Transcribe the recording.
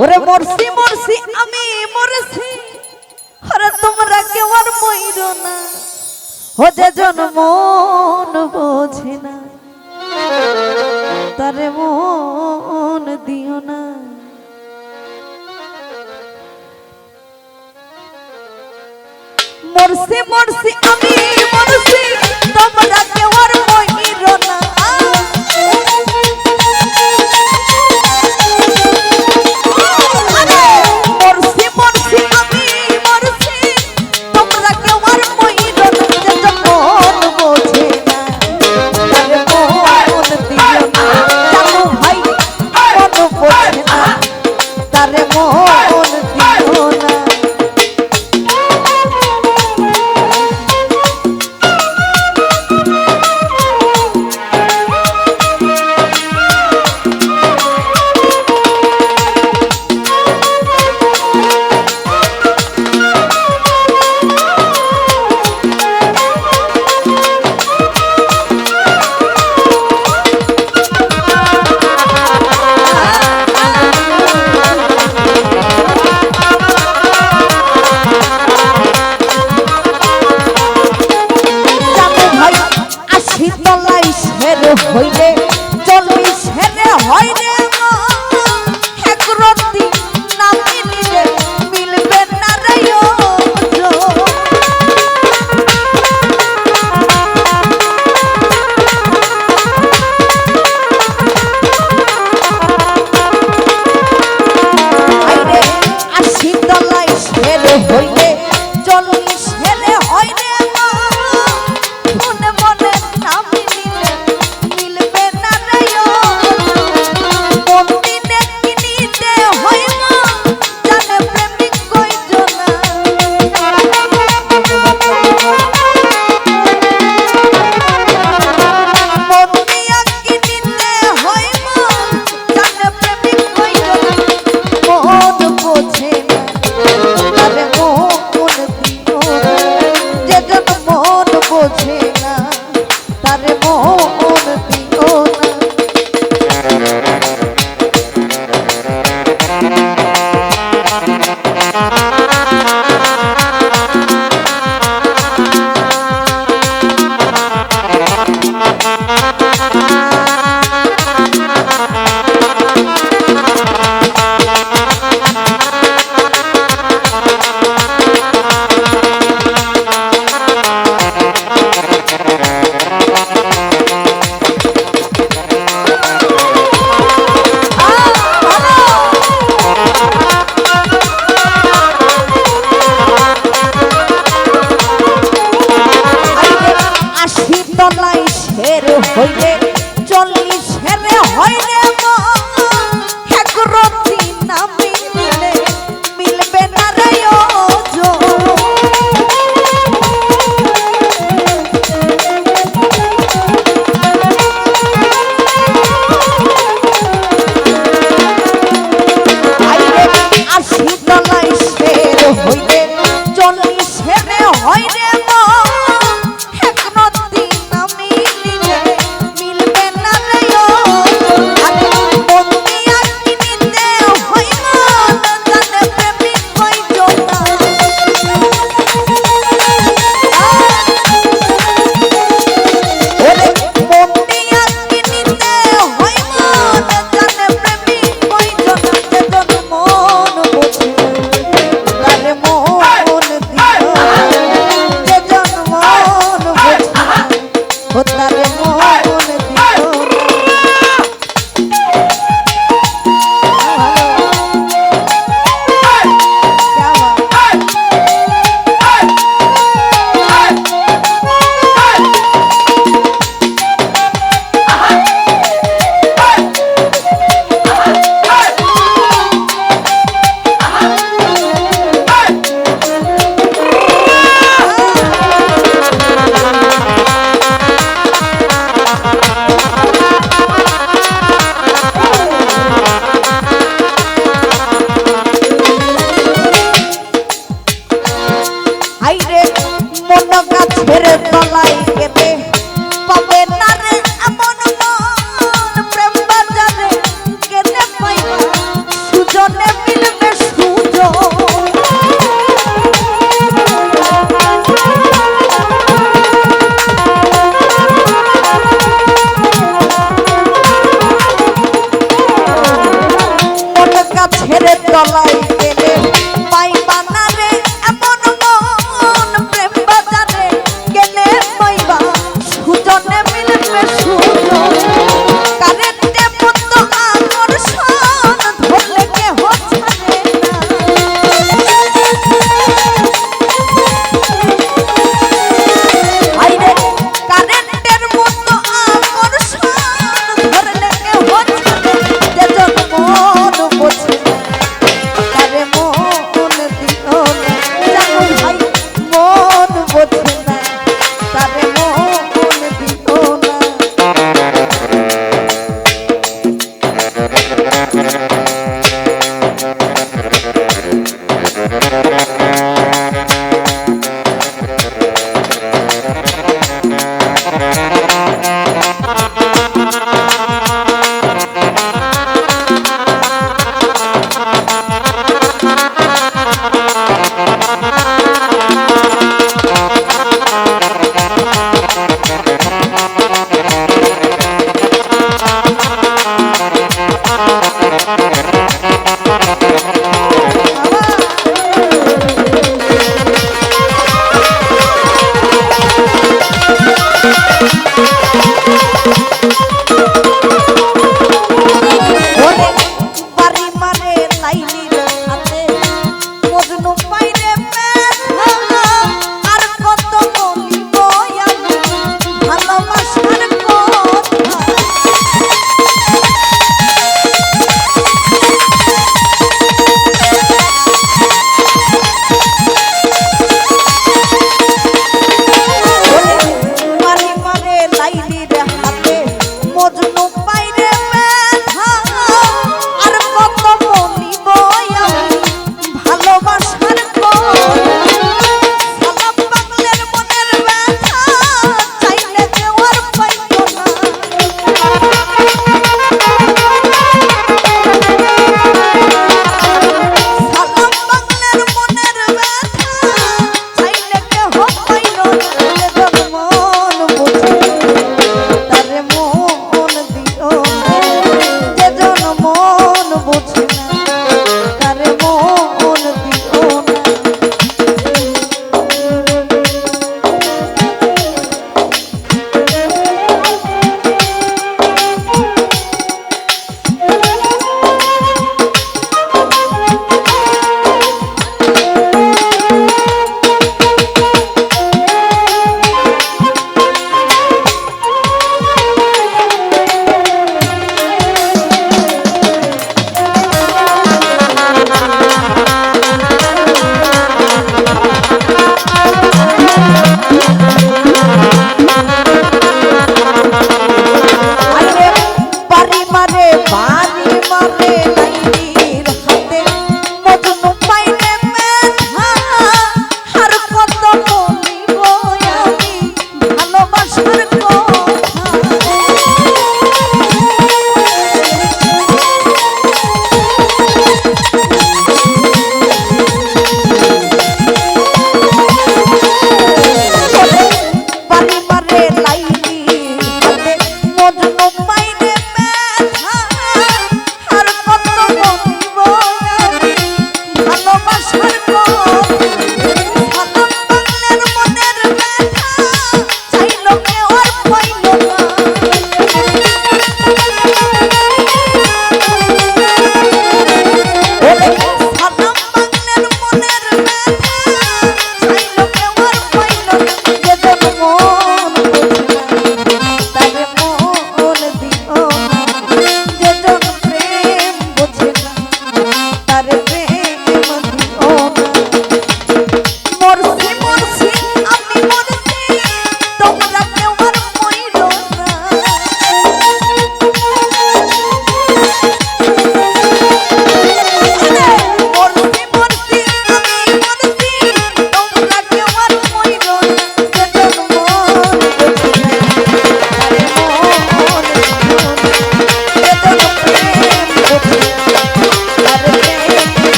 ওরে মরসি মরসি আমি মরসি আরে তোমরা কেউ আর মইর না। ও যে জন্ম বোঝে না, তারে মন দিও না। মরসি মরসি আমি মরসি তোমরা কেউ আর মই হই Fight.